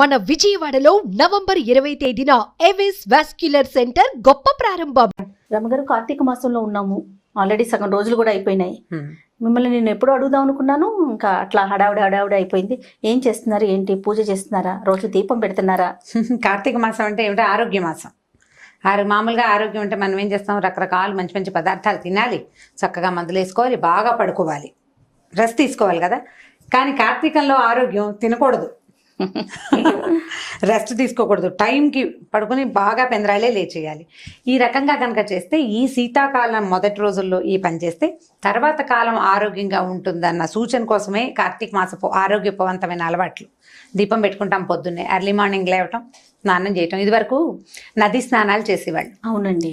మన విజయవాడలో నవంబర్ ఇరవై తేదీన ఎవిస్ వాస్క్యులర్ సెంటర్ గొప్ప ప్రారంభం. రమగారు కార్తీక మాసంలో ఉన్నాము. ఆల్రెడీ సగం రోజులు కూడా అయిపోయినాయి. మిమ్మల్ని నేను ఎప్పుడు అడుగుదాం అనుకున్నాను. ఇంకా అట్లా హడావుడి హడావుడి అయిపోయింది. ఏం చేస్తున్నారు? ఏంటి? పూజ చేస్తున్నారా? రోజు దీపం పెడుతున్నారా? కార్తీక మాసం అంటే ఏమిటో? ఆరోగ్య మాసం. ఆరో మామూలుగా ఆరోగ్యం అంటే మనం ఏం చేస్తాం? రకరకాల మంచి మంచి పదార్థాలు తినాలి. చక్కగా మందులు వేసుకోవాలి. బాగా పడుకోవాలి. రెస్ట్ తీసుకోవాలి కదా. కానీ కార్తీకంలో ఆరోగ్యం తినకూడదు. రెస్ట్ తీసుకోకూడదు. టైంకి పడుకొని బాగా పెందరాలే లేచేయాలి. ఈ రకంగా కనుక చేస్తే ఈ శీతాకాలం మొదటి రోజుల్లో ఈ పని చేస్తే తర్వాత కాలం ఆరోగ్యంగా ఉంటుందన్న సూచన కోసమే కార్తీక మాసపు ఆరోగ్యపవంతమైన అలవాట్లు. దీపం పెట్టుకుంటాం పొద్దున్నే. ఎర్లీ మార్నింగ్ లేవటం స్నానం చేయటం. ఇదివరకు నది స్నానాలు చేసేవాళ్ళు. అవునండి.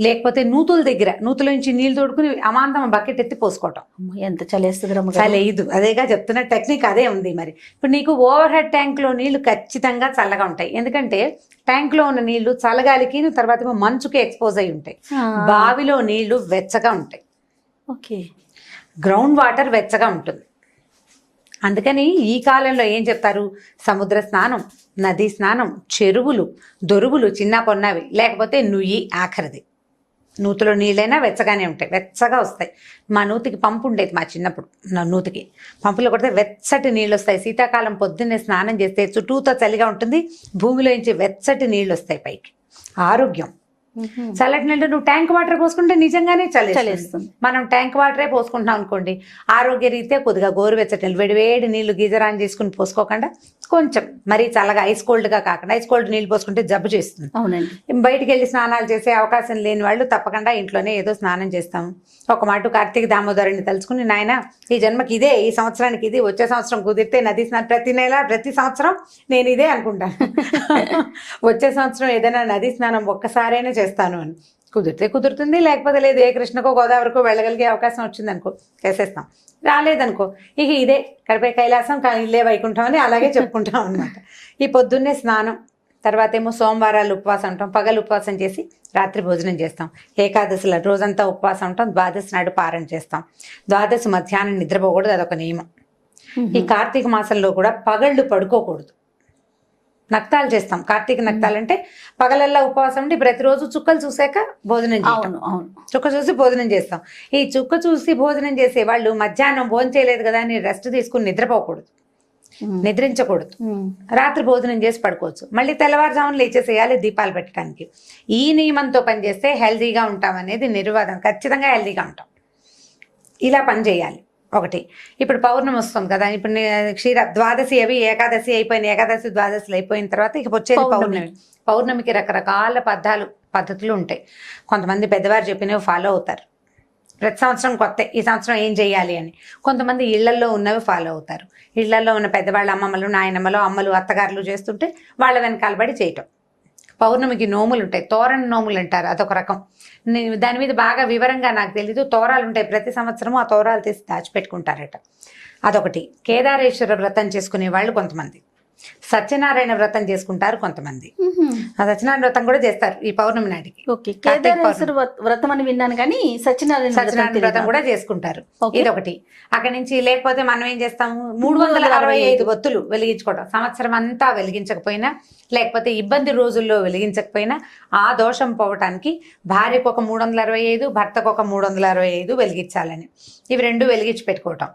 లేకపోతే నూతుల దగ్గర నూతుల నుంచి నీళ్ళు తోడుకుని అమాంతం బకెట్ ఎత్తి పోసుకోవటం. ఎంత చలేస్తుంది చలేదు అదేగా చెప్తున్న టెక్నిక్ అదే ఉంది మరి. ఇప్పుడు నీకు ఓవర్ హెడ్ ట్యాంక్లో నీళ్ళు ఖచ్చితంగా చల్లగా ఉంటాయి. ఎందుకంటే ట్యాంక్లో ఉన్న నీళ్ళు చల్లగాలికి తర్వాత మంచుకి ఎక్స్పోజ్ అయి ఉంటాయి. బావిలో నీళ్ళు వెచ్చగా ఉంటాయి. ఓకే. గ్రౌండ్ వాటర్ వెచ్చగా ఉంటుంది. అందుకని ఈ కాలంలో ఏం చెప్తారు? సముద్ర స్నానం నదీ స్నానం చెరువులు దొరువులు చిన్న పొన్నవి లేకపోతే నుయ్యి ఆఖరిది. నూతిలో నీళ్ళైనా వెచ్చగానే ఉంటాయి. వెచ్చగా వస్తాయి. మా నూతికి పంపు ఉండేది మా చిన్నప్పుడు. నా నూతికి పంపులో కొడితే వెచ్చటి నీళ్ళు వస్తాయి. శీతాకాలం పొద్దున్నే స్నానం చేస్తే చుట్టూతో చలిగా ఉంటుంది. భూమిలో నుంచి వెచ్చటి నీళ్ళు వస్తాయి పైకి. ఆరోగ్యం. చల్లటి నీళ్ళు నువ్వు ట్యాంక్ వాటర్ పోసుకుంటే నిజంగానే చలి చలేస్తుంది. మనం ట్యాంక్ వాటరే పోసుకుంటున్నాం అనుకోండి ఆరోగ్య రీత్యా కొద్దిగా గోరువెచ్చటి నీళ్ళు వేడి వేడి నీళ్ళు గీజర్ ఆన్ చేసుకుని పోసుకోకుండా కొంచెం మరీ చల్లగా ఐస్ కోల్డ్గా కాకుండా ఐస్ కోల్డ్ నీళ్ళు పోసుకుంటే జబ్బు చేస్తుంది. అవునండి. బయటికి వెళ్ళి స్నానాలు చేసే అవకాశం లేని వాళ్ళు తప్పకుండా ఇంట్లోనే ఏదో స్నానం చేస్తాము. ఒక మాట కార్తీక దామోదరుని తలుచుకుని నాయన ఈ జన్మకి ఇదే ఈ సంవత్సరానికి ఇది వచ్చే సంవత్సరం కుదిరితే నది స్నానం ప్రతి నెల ప్రతి సంవత్సరం నేను ఇదే అనుకుంటాను. వచ్చే సంవత్సరం ఏదైనా నది స్నానం ఒక్కసారైనా చేస్తాను అని. కుదిరితే కుదురుతుంది లేకపోతే లేదు ఏ కృష్ణకో గోదావరికో వెళ్ళగలిగే అవకాశం వచ్చింది అనుకో చేసేస్తాం. రాలేదనుకో ఇక ఇదే కడిపే కైలాసం కానీ ఇల్లే వైకుంఠం అని అలాగే చెప్పుకుంటాం అనమాట ఈ పొద్దున్నే స్నానం తర్వాత ఏమో సోమవారాలు ఉపవాసం ఉంటాం పగలు ఉపవాసం చేసి రాత్రి భోజనం చేస్తాం. ఏకాదశిలో రోజంతా ఉపవాసం ఉంటాం ద్వాదశి నాడు పారణ చేస్తాం. ద్వాదశి మధ్యాహ్నం నిద్రపోకూడదు అదొక నియమం. ఈ కార్తీక మాసంలో కూడా పగళ్ళు పడుకోకూడదు. నక్తాలు చేస్తాం. కార్తీక నక్తాలు అంటే పగలల్లా ఉపవాసం ఉండి ప్రతిరోజు చుక్కలు చూసాక భోజనం అవును అవును. చుక్క చూసి భోజనం చేస్తాం. ఈ చుక్క చూసి భోజనం చేసే వాళ్ళు మధ్యాహ్నం భోజనం చేయలేదు కదా అని రెస్ట్ తీసుకుని నిద్రపోకూడదు. నిద్రించకూడదు. రాత్రి భోజనం చేసి పడుకోవచ్చు. మళ్ళీ తెల్లవారుజామున లేచేసేయాలి దీపాలు పెట్టడానికి. ఈ నియమంతో పనిచేస్తే హెల్దీగా ఉంటాం అనేది నిర్వాదం. ఖచ్చితంగా హెల్దీగా ఉంటాం. ఇలా పని చేయాలి. ఒకటి. ఇప్పుడు పౌర్ణమి వస్తుంది కదా ఇప్పుడు క్షీర ద్వాదశి అవి ఏకాదశి అయిపోయిన ఏకాదశి ద్వాదశిలు అయిపోయిన తర్వాత ఇక వచ్చేది పౌర్ణమి. పౌర్ణమి. పౌర్ణమికి రకరకాల పద్దాలు పద్ధతులు ఉంటాయి. కొంతమంది పెద్దవారు చెప్పినవి ఫాలో అవుతారు. ప్రతి సంవత్సరం కొత్త ఈ సంవత్సరం ఏం చేయాలి అని. కొంతమంది ఇళ్ళల్లో ఉన్నవి ఫాలో అవుతారు. ఇళ్ళల్లో ఉన్న పెద్దవాళ్ళ అమ్మమ్మలు నాయనమ్మలు అమ్మలు అత్తగారులు చేస్తుంటే వాళ్ళ వెనకాల పడి చేయటం. పౌర్ణమికి నోములు ఉంటాయి తోరణ నోములు అంటారు అదొక రకం. నేను దాని మీద బాగా వివరంగా నాకు తెలీదు. తోరాలు ఉంటాయి ప్రతి సంవత్సరం ఆ తోరాలు తీసి దాచిపెట్టుకుంటారట. అదొకటి. కేదారేశ్వర వ్రతం చేసుకునే వాళ్ళు కొంతమంది. సత్యనారాయణ వ్రతం చేసుకుంటారు కొంతమంది. ఆ సత్యనారాయణ వ్రతం కూడా చేస్తారు ఈ పౌర్ణమి నాటికి. వ్రత- అని విన్నాను కానీ సత్యనారాయణ సత్యనారాయణ వ్రతం. కూడా చేసుకుంటారు. ఇదొకటి. అక్కడి నుంచి లేకపోతే మనం ఏం చేస్తాము? మూడు వందల అరవై ఐదు ఒత్తులు వెలిగించుకోవడం సంవత్సరం అంతా వెలిగించకపోయినా లేకపోతే ఇబ్బంది రోజుల్లో వెలిగించకపోయినా ఆ దోషం పోవటానికి భార్యకు ఒక మూడు వందల అరవై ఐదు భర్తకు ఒక మూడు వందల అరవై ఐదు వెలిగించాలని. ఇవి రెండు వెలిగించి పెట్టుకోవటం.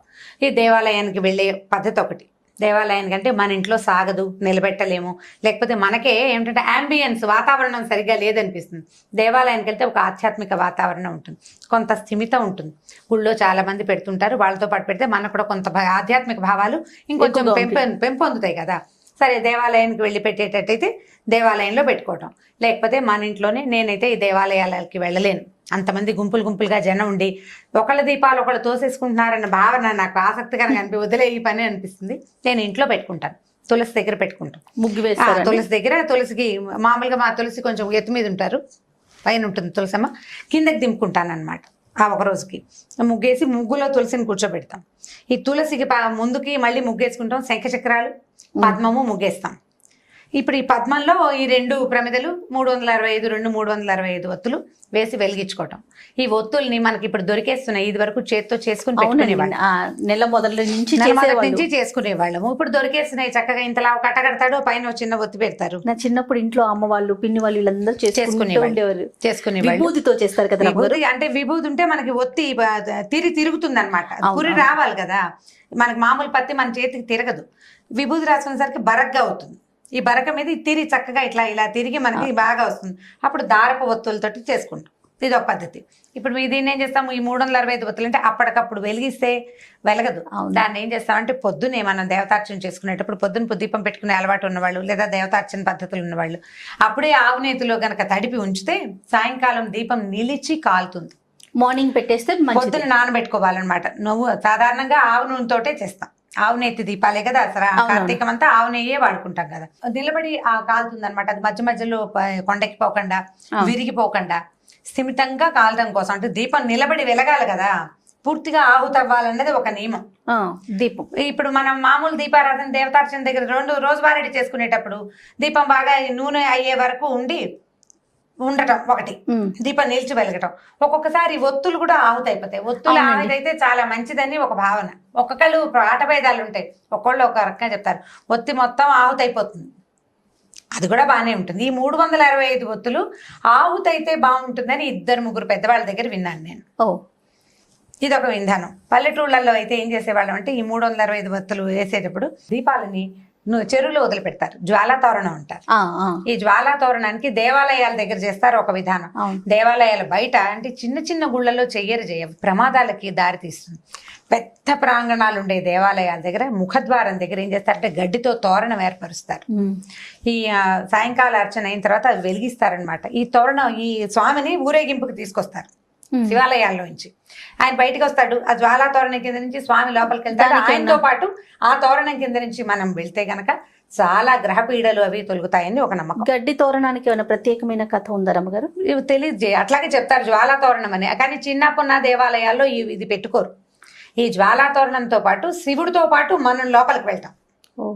ఈ దేవాలయానికి వెళ్ళే పద్ధతి ఒకటి. దేవాలయానికి అంటే మన ఇంట్లో సాగదు నిలబెట్టలేము. లేకపోతే మనకే ఏమిటంటే అంబియన్స్ వాతావరణం సరిగ్గా లేదనిపిస్తుంది. దేవాలయానికి వెళ్తే ఒక ఆధ్యాత్మిక వాతావరణం ఉంటుంది. కొంత స్థిమితం ఉంటుంది. గుళ్ళో చాలా మంది పెడుతుంటారు. వాళ్ళతో పాటు పెడితే మనకు కూడా కొంత ఆధ్యాత్మిక భావాలు ఇంకొంచెం పెంపొ పెంపొందుతాయి కదా. సరే దేవాలయానికి వెళ్ళి పెట్టేటట్టయితే దేవాలయంలో పెట్టుకోవటం. లేకపోతే మన ఇంట్లోనే నేనైతే ఈ దేవాలయాలకి వెళ్ళలేను. అంతమంది గుంపులు గుంపులుగా జనం ఉండి ఒకళ్ళ దీపాలు ఒకళ్ళు తోసేసుకుంటున్నారన్న భావన నాకు ఆసక్తికరంగా అనిపి వదిలే ఈ పని అనిపిస్తుంది. నేను ఇంట్లో పెట్టుకుంటాను. తులసి దగ్గర పెట్టుకుంటాను ముగ్గు వేస్తారు తులసి దగ్గర తులసికి మామూలుగా మా తులసి కొంచెం ఎత్తు మీద ఉంటారు. పైన ఉంటుంది తులసమ్మ. కిందకి దింపుకుంటాను అనమాట ఆ ఒక రోజుకి. ముగ్గేసి ముగ్గులో తులసిని కూర్చోబెడతాం. ఈ తులసికి ముందుకి మళ్ళీ ముగ్గేసుకుంటాం. శంఖ చక్రాలు పద్మము ముగ్గేస్తాం. ఇప్పుడు ఈ పద్మంలో ఈ రెండు ప్రమిదలు మూడు వందల అరవై ఐదు రెండు మూడు వందల అరవై ఐదు ఒత్తులు వేసి వెలిగించుకోవటం. ఈ ఒత్తుల్ని మనకి ఇప్పుడు దొరికేస్తున్నాయి. ఇది వరకు చేత్తో చేసుకుని పెట్టుకునేవాళ్ళం. నెల మొదల నుంచి నుంచి చేసుకునేవాళ్ళము. ఇప్పుడు దొరికేస్తున్నాయి. చక్కగా ఇంతలా కట్ట కడతాడు పైన చిన్న ఒత్తి పెడతారు. నా చిన్నప్పుడు ఇంట్లో అమ్మ వాళ్ళు పిన్ని వాళ్ళు వీళ్ళందరూ చేసుకునేవాళ్ళు. చేసుకునేవాళ్ళు. విభూతితో చేస్తారు కదా విభూతి అంటే విభూతి ఉంటే మనకి ఒత్తి తిరి తిరుగుతుంది అనమాట పురి. రావాలి కదా. మనకి మామూలు పత్తి మన చేతికి తిరగదు. విభూతి రాసుకునేసరికి బరగ్గా అవుతుంది. ఈ బరక మీద తిరిగి చక్కగా ఇట్లా ఇలా తిరిగి మనకి బాగా వస్తుంది. అప్పుడు దారపు ఒత్తులతోటి చేసుకుంటాం. ఇది ఒక పద్ధతి. ఇప్పుడు మీ దీన్ని ఏం చేస్తాము? ఈ మూడు వందల అరవై ఐదు ఒత్తులు అంటే అప్పటికప్పుడు వెలిగిస్తే వెలగదు. దాన్ని ఏం చేస్తామంటే పొద్దునే మనం దేవతార్చన చేసుకునేటప్పుడు పొద్దున దీపం పెట్టుకునే అలవాటు ఉన్నవాళ్ళు లేదా దేవతార్చన పద్ధతులు ఉన్నవాళ్ళు అప్పుడే ఆవు నేతిలో గనక తడిపి ఉంచితే సాయంకాలం దీపం నిలిచి కాలుతుంది. మార్నింగ్ పెట్టేస్తే మంచిది. పొద్దున నానబెట్టుకోవాలన్నమాట. నువ్వు సాధారణంగా ఆవు నూనెతోటే చేస్తాం. ఆవు నెత్తి దీపాలే కదా అసలు. కార్తీకం అంతా ఆవు నెయ్యే వాడుకుంటాం కదా. నిలబడి ఆ కాలుతుంది అనమాట అది మధ్య మధ్యలో కొండకి పోకుండా. విరిగిపోకుండా స్థిమితంగా కాలడం కోసం. అంటే దీపం నిలబడి వెలగాలి కదా. పూర్తిగా ఆహుతవ్వాలన్నది ఒక నియమం. దీపం. ఇప్పుడు మనం మామూలు దీపారాధన దేవతార్చన దగ్గర రెండు రోజువారీ చేసుకునేటప్పుడు దీపం బాగా నూనె అయ్యే వరకు ఉండి ఉండటం ఒకటి. దీపం నిలిచి వెలగటం. ఒక్కొక్కసారి ఒత్తులు కూడా ఆహుతి అయిపోతాయి ఒత్తులు. ఆహుతి అయితే చాలా మంచిదని ఒక భావన. ఒక్కొక్కళ్ళు ఆటభేదాలు ఉంటాయి. ఒక్కొళ్ళు ఒక రకంగా చెప్తారు. ఒత్తి మొత్తం ఆహుతి అయిపోతుంది అది కూడా బాగానే ఉంటుంది. ఈ మూడు వందల అరవై ఐదు ఒత్తులు ఆహుతి అయితే బాగుంటుందని ఇద్దరు ముగ్గురు పెద్దవాళ్ళ దగ్గర విన్నాను నేను. ఓ. ఇది ఒక విధానం. పల్లెటూళ్ళల్లో అయితే ఏం చేసేవాళ్ళం అంటే ఈ మూడు వందల అరవై ఐదు ఒత్తులు వేసేటప్పుడు దీపాలని చెరువులో వదిలిపెడతారు. జ్వాలా తోరణం అంటారు ఈ జ్వాలా తోరణానికి దేవాలయాల దగ్గర చేస్తారు ఒక విధానం. దేవాలయాల బయట అంటే చిన్న చిన్న గుళ్ళల్లో చెయ్యరు చేయ ప్రమాదాలకి దారి తీస్తుంది. పెద్ద ప్రాంగణాలు ఉండే దేవాలయాల దగ్గర ముఖద్వారం దగ్గర ఏం చేస్తారంటే గడ్డితో తోరణం ఏర్పరుస్తారు. ఈ సాయంకాల అర్చన అయిన తర్వాత అవి వెలిగిస్తారనమాట ఈ తోరణం ఈ స్వామిని ఊరేగింపుకి తీసుకొస్తారు. ఉమ్. శివాలయాల్లో నుంచి ఆయన బయటకు వస్తాడు ఆ జ్వాలా తోరణం కింద నుంచి స్వామి లోపలికి వెళ్తాడు. ఆయనతో పాటు ఆ తోరణం కింద నుంచి మనం వెళ్తే గనక చాలా గ్రహ పీడలు అవి తొలుగుతాయని ఒక నమ్మకం. గడ్డి తోరణానికి ఏమైనా ప్రత్యేకమైన కథ ఉందా రమ్మగారు? ఇవి తెలియజే అట్లాగే చెప్తారు జ్వాలా తోరణం అని. కానీ చిన్నప్పున్న దేవాలయాల్లో ఇవి ఇది పెట్టుకోరు. ఈ జ్వాలా తోరణంతో పాటు శివుడితో పాటు మనం లోపలికి వెళ్తాం. ఓ.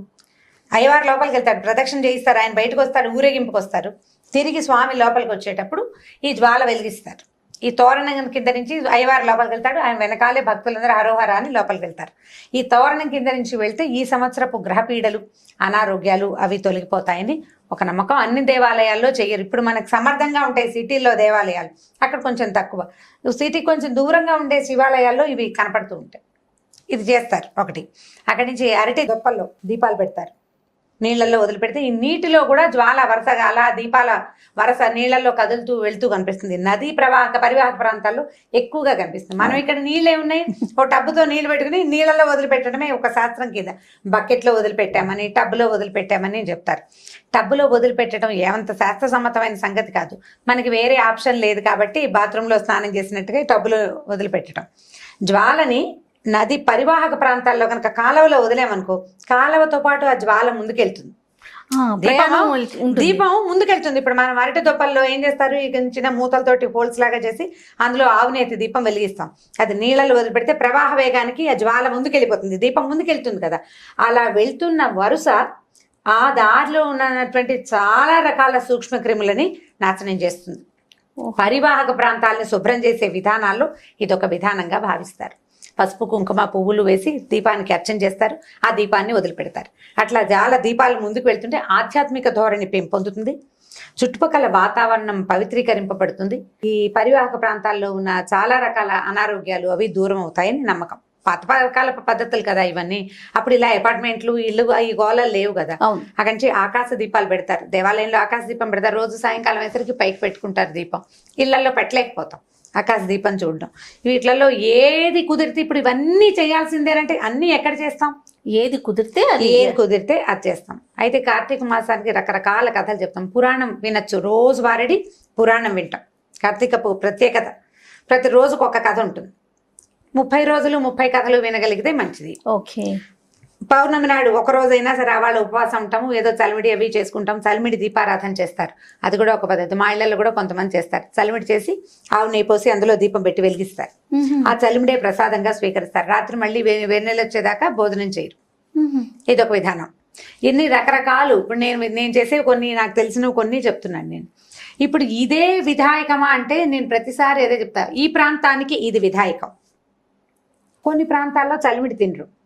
అయ్యవారు లోపలికి వెళ్తాడు ప్రదక్షిణ చేయిస్తారు. ఆయన బయటకు వస్తాడు ఊరేగింపుకి వస్తారు తిరిగి స్వామి లోపలికి వచ్చేటప్పుడు ఈ జ్వాల వెలిగిస్తారు. ఈ తోరణం కింద నుంచి అయ్యవారు లోపలికి వెళ్తాడు. ఆయన వెనకాలే భక్తులందరూ హరోహర అని లోపలికి వెళ్తారు. ఈ తోరణం కింద నుంచి వెళ్తే ఈ సంవత్సరపు గ్రహపీడలు అనారోగ్యాలు అవి తొలగిపోతాయని ఒక నమ్మకం. అన్ని దేవాలయాల్లో చేయరు ఇప్పుడు మనకు సమర్థంగా ఉంటాయి సిటీల్లో దేవాలయాలు అక్కడ కొంచెం తక్కువ. సిటీ కొంచెం దూరంగా ఉండే శివాలయాల్లో ఇవి కనపడుతూ ఉంటాయి. ఇది చేస్తారు ఒకటి. అక్కడి నుంచి అరటి దొప్పల్లో దీపాలు పెడతారు. నీళ్ళల్లో వదిలిపెడితే ఈ నీటిలో కూడా జ్వాల వరుసగా అలా దీపాల వరస నీళ్ళల్లో కదులుతూ వెళ్తూ కనిపిస్తుంది. నదీ ప్రవాహక పరివాహక ప్రాంతాల్లో ఎక్కువగా కనిపిస్తుంది. మనం ఇక్కడ నీళ్ళే ఉన్నాయి. ఓ టబ్బుతో నీళ్ళు పెట్టుకుని నీళ్ళల్లో వదిలిపెట్టడమే ఒక శాస్త్రం కింద. బకెట్లో వదిలిపెట్టామని టబ్బులో వదిలిపెట్టామని చెప్తారు. టబ్బులో వదిలిపెట్టడం ఏమంత శాస్త్ర సమ్మతమైన సంగతి కాదు. మనకి వేరే ఆప్షన్ లేదు కాబట్టి బాత్రూంలో స్నానం చేసినట్టుగా టబ్బులో వదిలిపెట్టడం. జ్వాలని నది పరివాహక ప్రాంతాల్లో కనుక కాలువలో వదిలేమనుకో కాలువతో పాటు ఆ జ్వాల ముందుకెళ్తుంది. దీపం ముందుకెళ్తుంది. ఇప్పుడు మనం అరటి దొప్పల్లో ఏం చేస్తారు? ఈ చిన్న మూతలతోటి హోల్స్ లాగా చేసి అందులో ఆవునేతి దీపం వెలిగిస్తాం. అది నీళ్ళలో వదిలిపెడితే ప్రవాహ వేగానికి ఆ జ్వాల ముందుకెళ్ళిపోతుంది. దీపం ముందుకెళ్తుంది కదా. అలా వెళ్తున్న వరుస ఆ దారిలో ఉన్నటువంటి చాలా రకాల సూక్ష్మ క్రిములని నాశనం చేస్తుంది. పరివాహక ప్రాంతాలను శుభ్రం చేసే విధానాల్లో ఇదొక విధానంగా భావిస్తారు. పసుపు కుంకుమ పువ్వులు వేసి దీపానికి అర్చన చేస్తారు. ఆ దీపాన్ని వదిలిపెడతారు. అట్లా జాల దీపాలు ముందుకు వెళ్తుంటే ఆధ్యాత్మిక ధోరణి పెంపొందుతుంది. చుట్టుపక్కల వాతావరణం పవిత్రీకరింపబడుతుంది. ఈ పరివాహక ప్రాంతాల్లో ఉన్న చాలా రకాల అనారోగ్యాలు అవి దూరం అవుతాయని నమ్మకం. పాత కాల పద్ధతులు కదా ఇవన్నీ. అప్పుడు ఇలా అపార్ట్మెంట్లు ఇల్లు ఈ గోళాలు లేవు కదా. అక్కడి నుంచి ఆకాశ దీపాలు పెడతారు. దేవాలయంలో ఆకాశ దీపం పెడతారు. రోజు సాయంకాలం వేసరికి పైకి పెట్టుకుంటారు దీపం. ఇళ్ళలో పెట్టలేకపోతాం. ఆకాశ దీపం చూడడం. వీటిలలో ఏది కుదిరితే ఇప్పుడు ఇవన్నీ చేయాల్సిందేనంటే అన్నీ ఎక్కడ చేస్తాం? ఏది కుదిరితే అది ఏది కుదిరితే అది చేస్తాం. అయితే కార్తీక మాసానికి రకరకాల కథలు చెప్తాం. పురాణం వినొచ్చు. రోజు వారడి పురాణం వింటాం. కార్తీకపు ప్రత్యేకత. ప్రతి రోజుకు ఒక కథ ఉంటుంది. ముప్పై రోజులు ముప్పై కథలు వినగలిగితే మంచిది. ఓకే. పౌర్ణమి నాడు ఒక రోజైనా సరే వాళ్ళ ఉపవాసం ఉంటాము ఏదో చలిమిడి అవి చేసుకుంటాం చలిమిడి దీపారాధన చేస్తారు. అది కూడా ఒక పద్ధతి. మా ఇళ్ళల్లో కూడా కొంతమంది చేస్తారు. చలిమిడి చేసి ఆవు నెయ్యి పోసి అందులో దీపం పెట్టి వెలిగిస్తారు. ఆ చలిమిడే ప్రసాదంగా స్వీకరిస్తారు. రాత్రి మళ్ళీ వే- వెన్నెల వచ్చేదాకా భోజనం చేయరు. ఇదొక విధానం. ఎన్ని రకరకాలు. ఇప్పుడు నేను నేను చేసే కొన్ని నాకు తెలిసినవి కొన్ని చెప్తున్నాను నేను. ఇప్పుడు ఇదే విధాయకమా అంటే నేను ప్రతిసారి ఏదో చెప్తా. ఈ ప్రాంతానికి ఇది విధాయకం. కొన్ని ప్రాంతాల్లో చలిమిడి తినరు.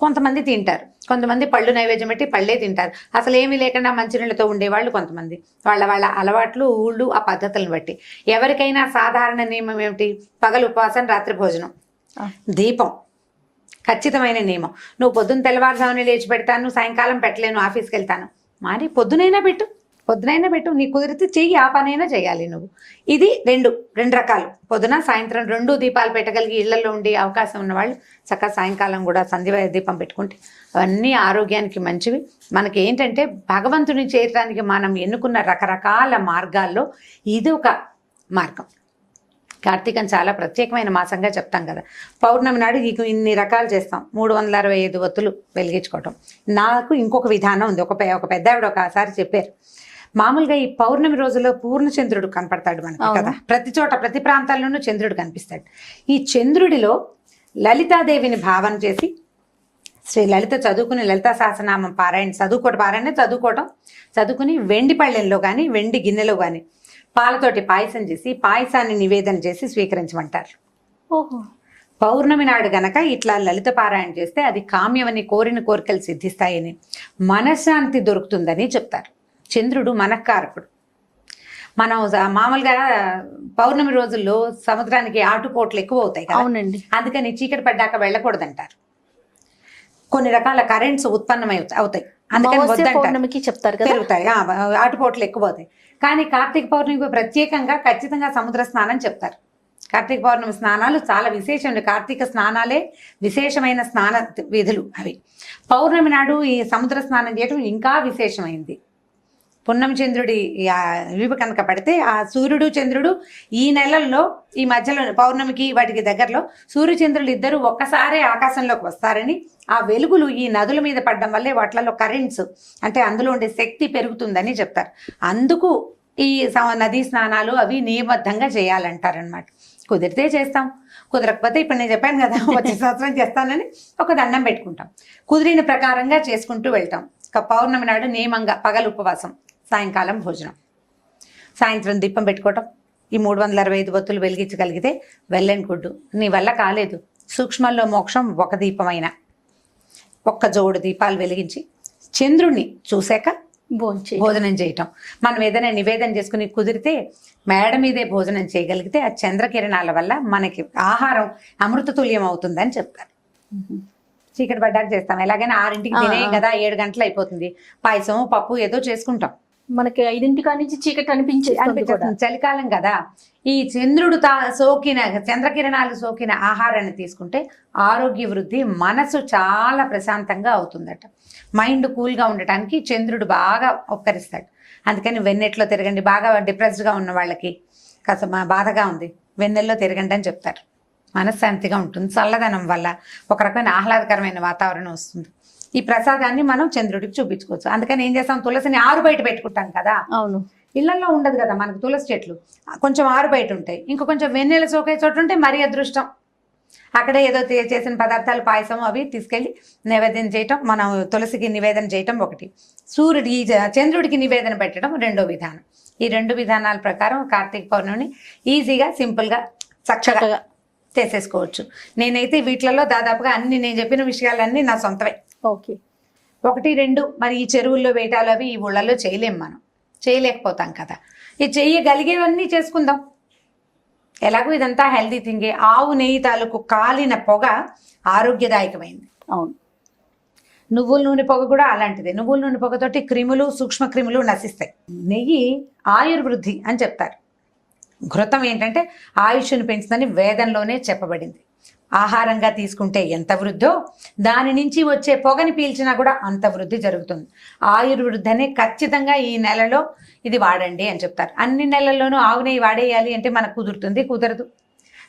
కొంతమంది తింటారు. కొంతమంది పళ్ళు నైవేద్యం పెట్టి పళ్ళే తింటారు. అసలు ఏమీ లేకుండా మంచినీళ్ళతో ఉండేవాళ్ళు కొంతమంది. వాళ్ళ వాళ్ళ అలవాట్లు ఊళ్ళు ఆ పద్ధతులను బట్టి. ఎవరికైనా సాధారణ నియమం ఏమిటి? పగలు ఉపవాసం రాత్రి భోజనం. దీపం. ఖచ్చితమైన నియమం. నువ్వు పొద్దున్న తెల్లవారుజామున లేచి పెడతాను సాయంకాలం పెట్టలేను ఆఫీస్కి వెళ్తాను. మరి పొద్దునైనా పెట్టు. పొద్దునైనా పెట్టు నీ కుదిరితే చెయ్యి ఆ పనైనా చేయాలి నువ్వు. ఇది రెండు రెండు రకాలు. పొద్దున సాయంత్రం రెండు దీపాలు పెట్టగలిగి ఇళ్ళలో ఉండి అవకాశం ఉన్నవాళ్ళు చక్కగా సాయంకాలం కూడా సంధ్య దీపం పెట్టుకుంటే అవన్నీ ఆరోగ్యానికి మంచివి. మనకి ఏంటంటే భగవంతుని చేరడానికి మనం ఎన్నుకున్న రకరకాల మార్గాల్లో ఇది ఒక మార్గం. కార్తీకం చాలా ప్రత్యేకమైన మాసంగా చెప్తాం కదా. పౌర్ణమి నాడు నీకు ఇన్ని రకాలు చేస్తాం. మూడు వందల అరవై ఐదు ఒత్తులు వెలిగించుకోవటం. నాకు ఇంకొక విధానం ఉంది. ఒక ఒక పెద్ద ఆవిడ ఒకసారి చెప్పారు. మామూలుగా ఈ పౌర్ణమి రోజుల్లో పూర్ణచంద్రుడు కనపడతాడు మనకి. కదా? ప్రతి చోట ప్రతి ప్రాంతాల్లోనూ చంద్రుడు కనిపిస్తాడు. ఈ చంద్రుడిలో లలితాదేవిని భావన చేసి శ్రీ లలిత చదువుకుని లలితా సహస్రనామం పారాయణ చదువుకోవటం పారాయణ చదువుకోవటం చదువుకుని వెండి పళ్ళెంలో కానీ వెండి గిన్నెలో కానీ పాలతోటి పాయసం చేసి పాయసాన్ని నివేదన చేసి స్వీకరించమంటారు. ఓహో. పౌర్ణమి నాడు గనక ఇట్లా లలిత పారాయణ చేస్తే అది కామ్యమని కోరిన కోరికలు సిద్ధిస్తాయని మనశ్శాంతి దొరుకుతుందని చెప్తారు. చంద్రుడు మనఃకారకుడు మనం మామూలుగా పౌర్ణమి రోజుల్లో సముద్రానికి ఆటుపోట్లు ఎక్కువ అవుతాయి అవునండి. అందుకని చీకటి పడ్డాక వెళ్ళకూడదంటారు. కొన్ని రకాల కరెంట్స్ ఉత్పన్నమై అవుతాయి. అందుకని పౌర్ణమికి చెప్తారు పెరుగుతాయి. ఆటుపోట్లు ఎక్కువ అవుతాయి కానీ కార్తీక పౌర్ణమికి ప్రత్యేకంగా ఖచ్చితంగా సముద్ర స్నానం చెప్తారు. కార్తీక పౌర్ణమి స్నానాలు చాలా విశేషం కార్తీక స్నానాలే విశేషమైన స్నాన విధులు అవి. పౌర్ణమి నాడు ఈ సముద్ర స్నానం చేయడం ఇంకా విశేషమైంది. పున్నమి చంద్రుడి ఆ కనుక పడితే ఆ సూర్యుడు చంద్రుడు ఈ నెలల్లో ఈ మధ్యలో పౌర్ణమికి వాటికి దగ్గరలో సూర్యచంద్రులు ఇద్దరు ఒక్కసారే ఆకాశంలోకి వస్తారని ఆ వెలుగులు ఈ నదుల మీద పడడం వల్లే వాటిలలో కరెంట్స్ అంటే అందులో ఉండే శక్తి పెరుగుతుందని చెప్తారు. అందుకు ఈ నదీ స్నానాలు అవి నియమబద్ధంగా చేయాలంటారనమాట కుదిరితే చేస్తాం. కుదరకపోతే ఇప్పుడు నేను చెప్పాను కదా వచ్చే సంవత్సరం చేస్తానని ఒక దండం పెట్టుకుంటాం. కుదిరిన ప్రకారంగా చేసుకుంటూ వెళ్తాం. పౌర్ణమి నాడు నియమంగా పగలు ఉపవాసం. సాయంకాలం భోజనం. సాయంత్రం దీపం పెట్టుకోవటం ఈ మూడు వందల అరవై ఐదు బొత్తులు వెలిగించగలిగితే వెళ్ళని గుడ్డు. నీ వల్ల కాలేదు. సూక్ష్మంలో మోక్షం ఒక దీపమైన. ఒక్క జోడు దీపాలు వెలిగించి చంద్రుణ్ణి చూశాక భోజనం చేయటం. మనం ఏదైనా నివేదన చేసుకుని కుదిరితే మేడ మీదే భోజనం చేయగలిగితే ఆ చంద్రకిరణాల వల్ల మనకి ఆహారం అమృతతుల్యం అవుతుందని చెప్తారు. చీకటి పడ్డాక చేస్తాం. ఎలాగైనా ఆరింటికి ఆ. కదా ఏడు గంటలు అయిపోతుంది. పాయసం పప్పు ఏదో చేసుకుంటాం. మనకి ఐదింటి నుంచి చీకటి అనిపించేస్తుంది చలికాలం కదా. ఈ చంద్రుడు తా సోకిన చంద్రకిరణాలు సోకిన ఆహారాన్ని తీసుకుంటే ఆరోగ్య వృద్ధి మనసు చాలా ప్రశాంతంగా అవుతుందట. మైండ్ కూల్గా ఉండటానికి చంద్రుడు బాగా ఉపకరిస్తాడు అందుకని వెన్నెట్లో తిరగండి బాగా డిప్రెస్డ్గా ఉన్న వాళ్ళకి కాస్త బాధగా ఉంది. వెన్నెల్లో తిరగండి అని చెప్తారు. మనశ్శాంతిగా ఉంటుంది. చల్లదనం వల్ల ఒక రకమైన ఆహ్లాదకరమైన వాతావరణం వస్తుంది. ఈ ప్రసాదాన్ని మనం చంద్రుడికి చూపించుకోవచ్చు. అందుకని ఏం చేస్తాం? తులసిని ఆరు బయట పెట్టుకుంటాం కదా? అవును. ఇళ్ళలో ఉండదు కదా మనకు తులసి చెట్లు? కొంచెం ఆరు బయట ఉంటాయి. ఇంకా కొంచెం వెన్నెల సోకే చోటు ఉంటే మరీ అదృష్టం. అక్కడే ఏదో చేసిన పదార్థాలు పాయసం అవి తీసుకెళ్ళి నివేదన చేయటం మనం తులసికి నివేదన చేయటం ఒకటి. సూర్యుడి చంద్రుడికి నివేదన పెట్టడం రెండో విధానం. ఈ రెండు విధానాల ప్రకారం కార్తీక పౌర్ణమిని ఈజీగా సింపుల్గా చక్కగా చక్కగా. చేసేసుకోవచ్చు. నేనైతే వీటిలలో దాదాపుగా అన్ని నేను చెప్పిన విషయాలన్నీ నా సొంతవే. ఓకే. ఒకటి రెండు మరి ఈ చెరువుల్లో వేటాలు అవి ఈ ఊళ్ళల్లో చేయలేం మనం. చేయలేకపోతాం కదా. ఈ చెయ్యగలిగేవన్నీ చేసుకుందాం. ఎలాగో ఇదంతా హెల్దీ థింగే ఆవు నెయ్యి తాలూకు కాలిన పొగ ఆరోగ్యదాయకమైంది. అవును. నువ్వుల నూనె పొగ కూడా అలాంటిదే. నువ్వుల నూనె పొగతోటి క్రిములు సూక్ష్మ క్రిములు నశిస్తాయి. నెయ్యి ఆయుర్వృద్ధి అని చెప్తారు. ఘృతం ఏంటంటే ఆయుష్ను పెంచుదని వేదంలోనే చెప్పబడింది. ఆహారంగా తీసుకుంటే ఎంత వృద్ధో దాని నుంచి వచ్చే పొగని పీల్చినా కూడా అంత వృద్ధి జరుగుతుంది. ఆయుర్వృద్ధి అనే ఖచ్చితంగా ఈ నెలలో ఇది వాడండి అని చెప్తారు. అన్ని నెలల్లోనూ ఆవు నెయ్యి వాడేయాలి అంటే మనకు కుదురుతుంది కుదరదు.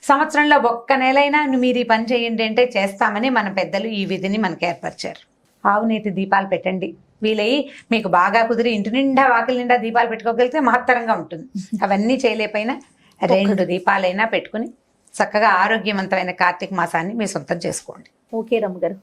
సంవత్సరంలో ఒక్క నెలైనా మీరు ఈ పని చేయండి అంటే చేస్తామని మన పెద్దలు ఈ విధిని మనకు ఏర్పరిచారు. ఆవు నీటి దీపాలు పెట్టండి. వీలయ్యి మీకు బాగా కుదిరి ఇంటి నిండా వాకిలి నిండా దీపాలు పెట్టుకోగలిగితే మహత్తరంగా ఉంటుంది. అవన్నీ చేయలేకపోయినా రెండు దీపాలైనా పెట్టుకుని చక్కగా ఆరోగ్యవంతమైన కార్తీక మాసాన్ని మీ సొంతం చేసుకోండి. ఓకే రమ్మ గారు.